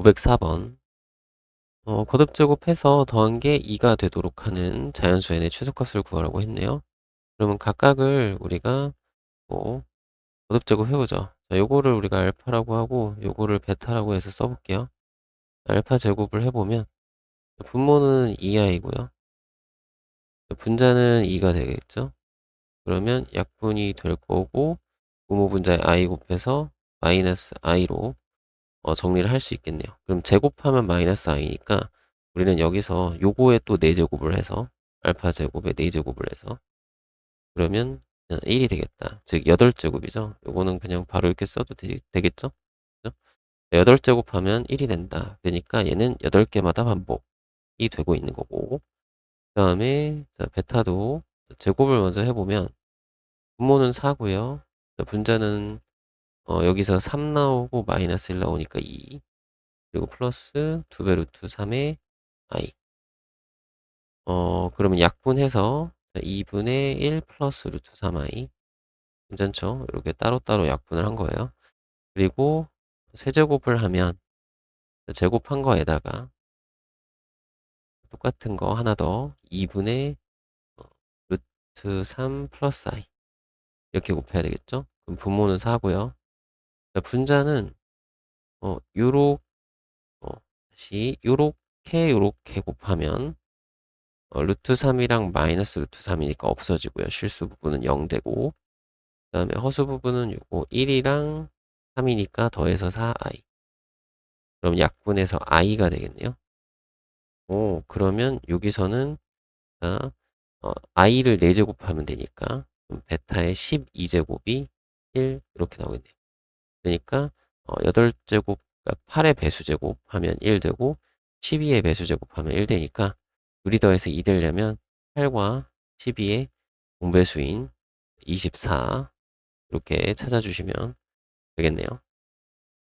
504번. 어, 거듭 제곱해서 더한 게 2가 되도록 하는 자연수의 최소값을 구하라고 했네요. 그러면 각각을 우리가 뭐 거듭 제곱해보죠. 자, 요거를 우리가 알파라고 하고 요거를 베타라고 해서 써볼게요. 알파 제곱을 해보면 분모는 2i고요. 분자는 2가 되겠죠. 그러면 약분이 될 거고 분모 분자에 i 곱해서 마이너스 i로 어, 정리를 할 수 있겠네요. 그럼 제곱하면 마이너스 i니까 우리는 여기서 요거에 또 4제곱을 해서 알파 제곱에 4제곱을 해서 그러면 1이 되겠다. 즉 8제곱이죠. 요거는 그냥 바로 이렇게 써도 되, 겠죠 8제곱하면 1이 된다. 그러니까 얘는 8개마다 반복이 되고 있는 거고 그 다음에 베타도 제곱을 먼저 해보면 분모는 4고요. 분자는 어, 여기서 3 나오고 마이너스 1 나오니까 2 그리고 플러스 2배 루트 3의 i 어 그러면 약분해서 2분의 1 플러스 루트 3i 괜찮죠? 이렇게 따로따로 약분을 한 거예요. 그리고 세제곱을 하면 제곱한 거에다가 똑같은 거 하나 더 2분의 어, 루트 3 플러스 i 이렇게 곱해야 되겠죠? 그럼 분모는 4고요. 분자는 어 요렇 어 다시 요렇게 요렇게 곱하면 어, 루트 3이랑 마이너스 루트 3이니까 없어지고요. 실수 부분은 0 되고 그 다음에 허수 부분은 요거 1이랑 3이니까 더해서 4i 그럼 약분해서 i가 되겠네요. 오 그러면 여기서는 자, 어, i를 4제곱하면 되니까 베타의 12제곱이 1 이렇게 나오겠네요. 그러니까 어, 8제곱, 그러니까 8의 배수제곱 하면 1 되고 12의 배수제곱 하면 1 되니까 둘이 더해서 2 되려면 8과 12의 공배수인 24 이렇게 찾아주시면 되겠네요.